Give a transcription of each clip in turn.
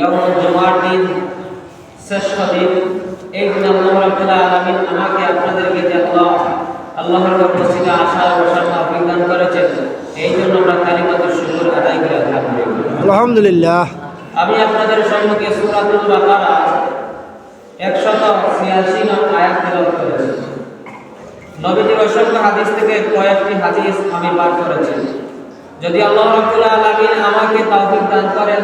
যেমন জমার দিন শ্রেষ্ঠ দিন এই দিন আল্লাহ রাব্বুল আলামিন আমাকে আপনাদেরকে যে আল্লাহ আল্লাহর উপস্থিতি আশা বসার তৌফিক দান করেছেন এই জন্য আমরা কালিমাতুর শুকর আদায় করে আলহামদুলিল্লাহ আলহামদুলিল্লাহ। আমি আপনাদের সম্মুখে সূরাতুল বাকারা 186 নং আয়াত তেলাওয়াত করেছি। নবীজির অসংখ্য হাদিস থেকে কয়েকটি হাদিস আমি পাঠ করেছি। যদি আল্লাহ রাব্বুল আলামিন আমাকে তৌফিক দান করেন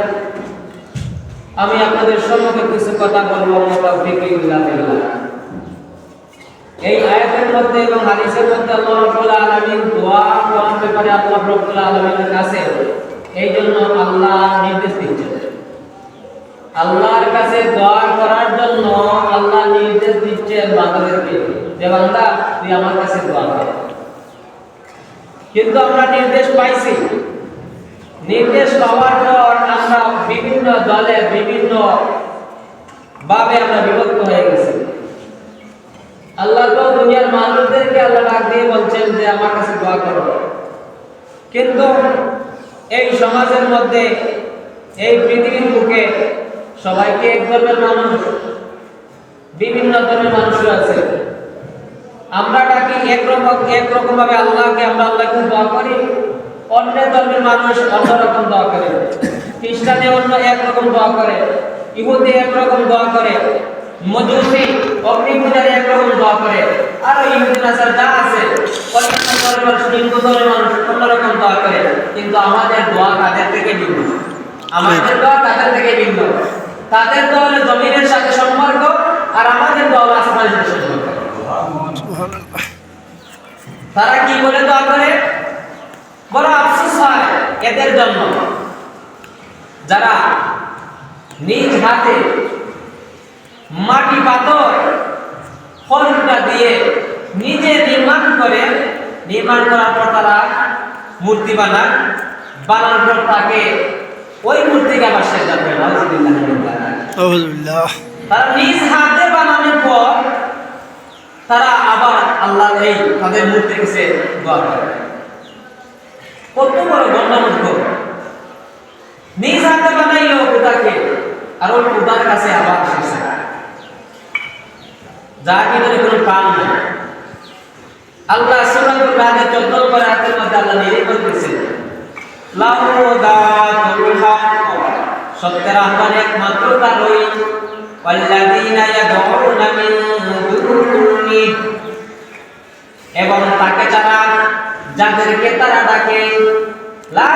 আমি আপনাদের সম্মুখে কিছু কথা বলব এই আয়াতের মধ্যে এবং হাদিসের মধ্যে আল্লাহ রাব্বুল আলামিন দোয়া করার ব্যাপারে আল্লাহ রাব্বুল আলামিনের কাছে এই জন্য আল্লাহ নির্দেশ দিচ্ছেন। আল্লাহর কাছে দোয়া করার জন্য আল্লাহ নির্দেশ দিচ্ছেন বান্দাদেরকে যে, বান্দা, তুই আমার কাছে দোয়া কর। কিন্তু আমরা নির্দেশ পাইছি। নির্দেশ পাওয়ার দলে বিভিন্ন ভাবে আমরা বিভক্ত হয়ে গেছি। আল্লাহ তো দুনিয়ার মানুষদেরকে আল্লাহ ডাক দিয়ে বলছেন যে, আমার কাছে দোয়া করো। কিন্তু এই সমাজের মধ্যে, এই পৃথিবীর বুকে সবাইকে এক ধর্মের মানুষ? বিভিন্ন ধর্মের মানুষও আছে। আমরা ডাকি একরকম একরকম ভাবে আল্লাহকে, আমরা আল্লাহকে দোয়া করি, অন্য ধর্মের মানুষ অন্যরকম দোয়া করে। খ্রিস্টানে অন্য একরকম দোয়া করে ইহুদি একরকম দোয়া করে মজুসি অগ্নি পূজারি একরকম দোয়া করে। আর ইহুদি নাসার যা আছে অন্যান্য ধর্মের মানুষ হিন্দু ধর্মের মানুষ অন্যরকম দোয়া করে। কিন্তু আমাদের দোয়া তাদের থেকে ভিন্ন। আমাদের দোয়া তাদের থেকে ভিন্ন। তাদের দোয়া জমিনের সাথে সম্পর্ক আর আমাদের দোয়া আসমানের সাথে সম্পর্ক। তারা কি বলে দোয়া করে? বড় আফসোস হয় এদের জন্য। যারা নিজ হাতে মাটি পাথর ফলটা দিয়ে নিজে নির্মাণ করে নির্মাণ করার পর তারা মূর্তি বানায় বানানোর পর তাকে ওই মূর্তিকে আবার সেজদা করে তারা নিজ হাতে বানানোর পর তারা আবার আল্লাহ এই তাদের মূর্তির কাছে দোয়া করে। কত বড় গণ্ডমূর্খ। নিজ হাতে বানাইলো খোদাকে। আর ওই খোদার কাছে আবার এসেছে যার ভিতরে কোনো পান নাই। আল্লাহ সূরাতুল রাদের 14 নম্বর আয়াতের মধ্যে আল্লাহ নিজেই বলতেছেন লাহু দাতুল হক। সত্যের আহ্বান একমাত্র তারই ওয়াল্লাযীনা ইয়াদউনা মিন দুনি এবং তাকে যারা যাদেরকে তারা ডাকে, লা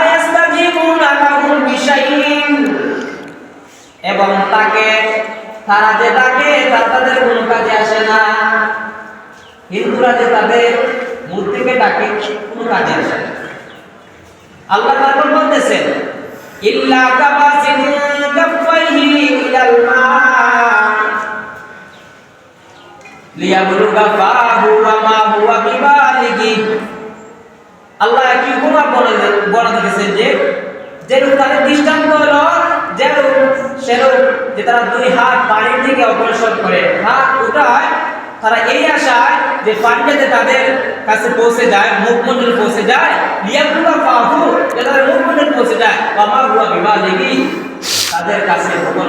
এবং তাকে, তারা যে ডাকে, তা তাদের কোনো কাজে আসে না। হিন্দুরা যে তাদের মূর্তিকে ডাকে, কোনো কাজে আসে না। আল্লাহ তারপর বলতেছেন, ইল্লা কাবাসিদিন কাফাইহি ইলাল মা আল্লাহ কি উপমা বলে বলে দিয়েছেন যে যেরূপ তাদের দৃষ্টান্ত হলো যেরূপ সেরূপ যে তারা দুই হাত দিকে অগ্রসর করে হাত উঠায়, তারা এই আশায় যে তাদের কাছে পৌঁছে যায় মুখমণ্ডল পৌঁছে যায় যে তাদের পৌঁছে যায় মা হুয়া বিবালিগি তাদের কাছে ভ্রমণ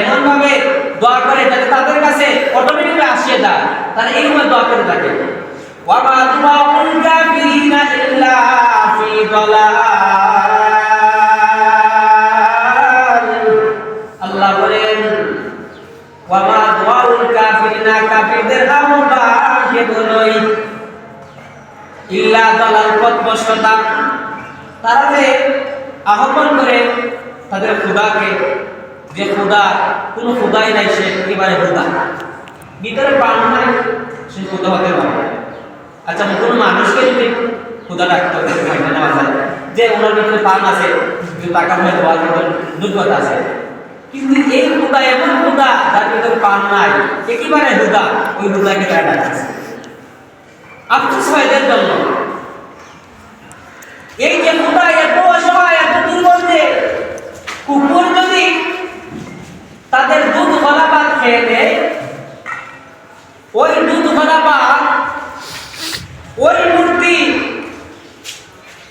এমন ভাবে দোয়া করে যাতে তাদের কাছে অটোমেটিকলি আসিয়ে যায়, তারা এইভাবে দোয়া করে থাকে। দুআউল কাফিরিনা ইল্লা ফি দালাল। ওয়ামা দুআউল কাফিরিনা, কাফিরদের আহ্বান কেবলই ইল্লা দালাল পথভ্রষ্টতা। তারা যে আহ্বান করে তাদের খুদাকে, যে খুদা, কোনো খুদাই নাই, সে একেবারে খুদা। ভিতরে প্রাণ নাই, সে খুদা হতে পারে আচ্ছা কোনো মানুষকে যদি খুদা ডাকতে হবে যে ওনার ভিতরে প্রাণ আছে টাকা ভিতরে দুর্গতা আছে। কিন্তু এই খুদা এমন খুদা যার ভিতরে প্রাণ নাই, একেবারে হুদা, ওই হুদাকে তারা ডাকছে আফসোস হয় এদের জন্য এই যে খুদা এত অসহায় এত দুর্বল যে কুকুর যদি তাদের দুধ ভরা ভাত খেয়ে দেয় ওই দুধ ভরা ভাত ওই মূর্তি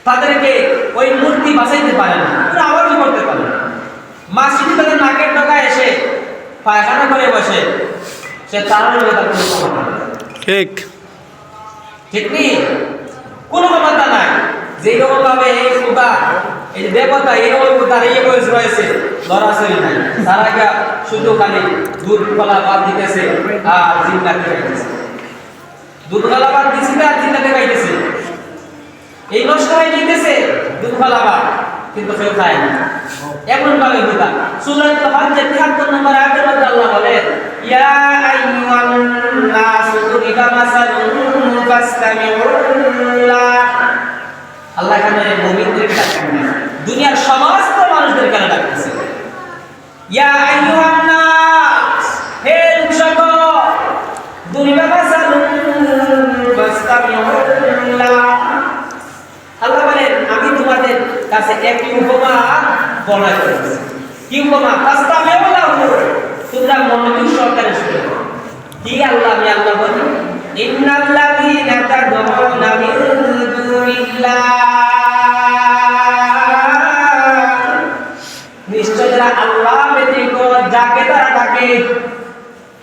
তাদেরকে ওই মূর্তি বাঁচাইতে পারে না ওরা আওয়াজও করতে পারে না পায়খানা করে বসে। সে তার। ঠিক। ঠিক নেই কোনো ক্ষমতা নাই। যেই রকম ভাবে এই এই দেবতা এরকম তার এই বয়স রয়েছে নাই। তারা গা শুধু খালি দুধ কলা বাদ দিতেছে আর জিন্দাকে খাইতেছে দুধ কলা বাদ দিচ্ছে আর জিন্দাকে খাইতেছে এই নষ্ট হয়ে যেতেছে দুধ কলা বাদ কিন্তু কেউ খায় না। এমন ভাবে খুদা সূরাতুল হজ্জের 73 নম্বর আয়াতের মধ্যে আল্লাহ বলেন ইয়া আইয়ুহান নাসু দুরিবা মাসালুন ফাসতামিউল্লাহ আল্লাহ এখানে মুমিনদেরকে ডাকছেন দুনিয়ার সমস্ত মানুষদেরকে ডাকতেছে। ইয়া আইয়ুহান নাস হে লোকসকল দুনিবা মাসালুন ফাসতামিউল্লাহ আল্লাহ বলেন, আমি তোমাদের কাছে একটি উপমা বর্ণনা করেছি কি উপমা রাস্তা মেওলা তোমরা মনোযোগ সহকারে শুনো কি আল্লাহ, আমি আল্লাহ বলি? ইন্নাল্লাযীনা তাদউনা মিন দুনিল্লাহ। নিশ্চয় যারা আল্লাহ ব্যতীত যাকে তারা ডাকে,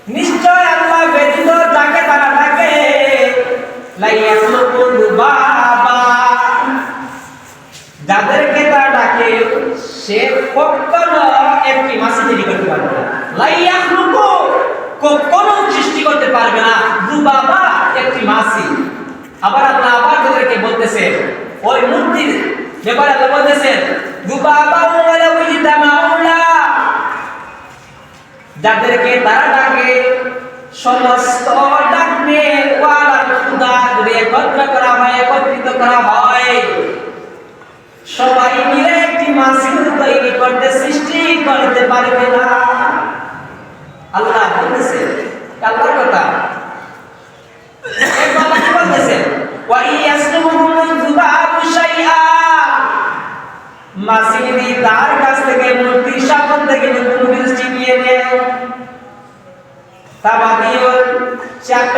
নিশ্চয় আল্লাহ ব্যতীত যাকে তারা ডাকে লাইয়াসলুকুল বাবা যাদেরকে তারা ডাকে সে একটি মাসি তৈরি করতে পারবে কখনো সৃষ্টি করতে পারবে না। দুবাবা একটি মাসি। আবার আবার তাদেরকে বলতেছেন ওই মূর্তির ব্যাপারে বলতেছেন মাওলা যাদেরকে তারা ডাকে, সমস্ত ডাকনে ওয়ালার খুদা যদি একত্র করা হয় একত্রিত করা হয় সবাই মিলে একটি মাসিক তৈরি করতে সৃষ্টি করতে পারবে না আল্লাহ বলতেছে আল্লাহর কথা এই কথা কি বলতেছে ওয়া ইয়াসলুহুম যুবাবু শাইআ মাসি যদি তার কাছ থেকে মূর্তির সামন থেকে যদি কোনো কিছু ছিনিয়ে নেয় তা বাদিও সে আর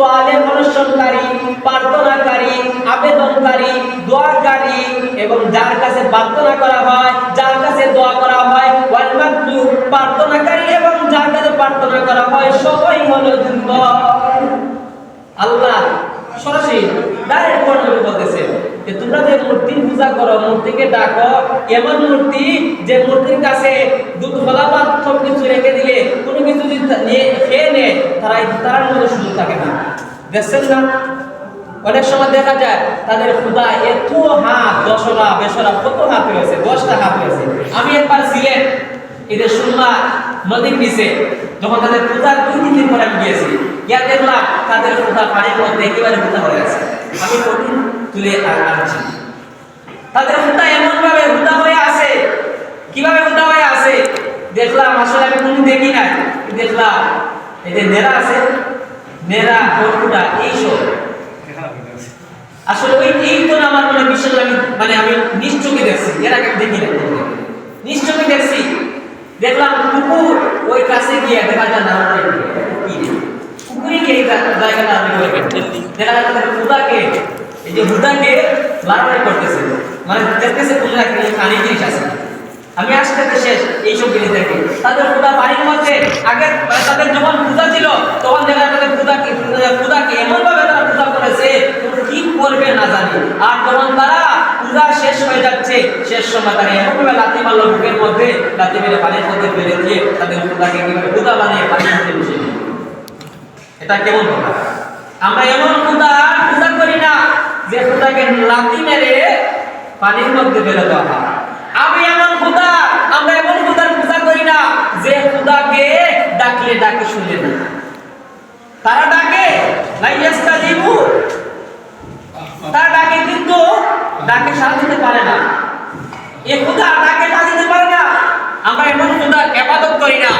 তোয়ালে অনুসরণকারী প্রার্থনাকারী, আবেদনকারী, দোয়াকারী এবং যার কাছে প্রার্থনা করা হয়, যার কাছে দোয়া করা হয়, ওয়াল প্রার্থনাকারী এবং যার কাছে প্রার্থনা করা হয়, সবাই হলো দুর্বল আল্লাহ সরাসরি ডাইরেক্ট বর্ণনা বলতেছে যে তোমরা যে মূর্তি পূজা করো, মূর্তিকে ডাকো, এমন মূর্তি যে মূর্তির কাছে দুধ ফলাবাদ সব কিছু রেখে দিলে কোনো কিছু যদি খেয়ে নেয় তারা তার মধ্যে সুযোগ থাকে না। দেখছেন না অনেক সময় দেখা যায় তাদের খুদা এত হাত দশরা বেসরা, কত হাত হয়েছে দশটা হাত হয়েছে আমি একবার সিলেট এদের সুরমা নদীর নিচে, যখন তাদের পূজার দুই তিন দিন পরে আমি গিয়েছি। গিয়া দেখলাম তাদের পূজা পানির মধ্যে একেবারে পূজা হয়ে আছে। আমি কঠিন তুলে আনছি। তাদের হুদা এমন ভাবে হুদা হয়ে আছে, কীভাবে হুদা হয়ে আছে? দেখলাম আসলে আমি কোনো দেখি নাই। দেখলাম এদের নেড়া আছে হরকুটা এইসব। আসলে ওই এই তো আমার মনে আমি মানে আমি নিশ্চয়ই দেখছি। এর আগে দেখি না দেখছি। দেখলাম কুকুর ওই কাছে গিয়ে দেখা যায় না কি? রে? কুকুরই কে জায়গাটা আমি দেখা তাদের হুদাকে এই যে হুদাকে লাড়াই করতেছে। মানে দেখতেছে পূজা কি পানি জিনিস আছে। আমি আসতে শেষ এইসব জিনিস দেখি। তাদের পূজা বাড়ির মধ্যে আগে মানে তাদের যখন পূজা ছিল, তখন দেখা তাদের পূজাকে পূজাকে এমন ভাবে তারা পূজা করেছে কি করবে না জানি। আর যখন তারা পূজা শেষ হয়ে যাচ্ছে, শেষ সময় তারা এমন ভাবে লাথি মারলো বুকের মধ্যে, লাথি মেরে পানির মধ্যে ফেলে দিয়ে তাদের পূজাকে কীভাবে পূজা বানিয়ে পানির মধ্যে দিল। এটা কেমন কথা? আমরা এমন পূজা পূজা করি না যে পূজাকে লাথি মেরে পানির মধ্যে ফেলে দেওয়া হয় আমি এমন খুদা আমরা এমন খুদার পূজা করি না যে খুদাকে ডাকলে ডাকে শুনে না তারা ডাকে তারা ডাকে কিন্তু ডাকে সাড়া দিতে পারে না। এ খুদা ডাকে সাড়া দিতে পারে না। আমরা এমন খুদার ইবাদত করি না।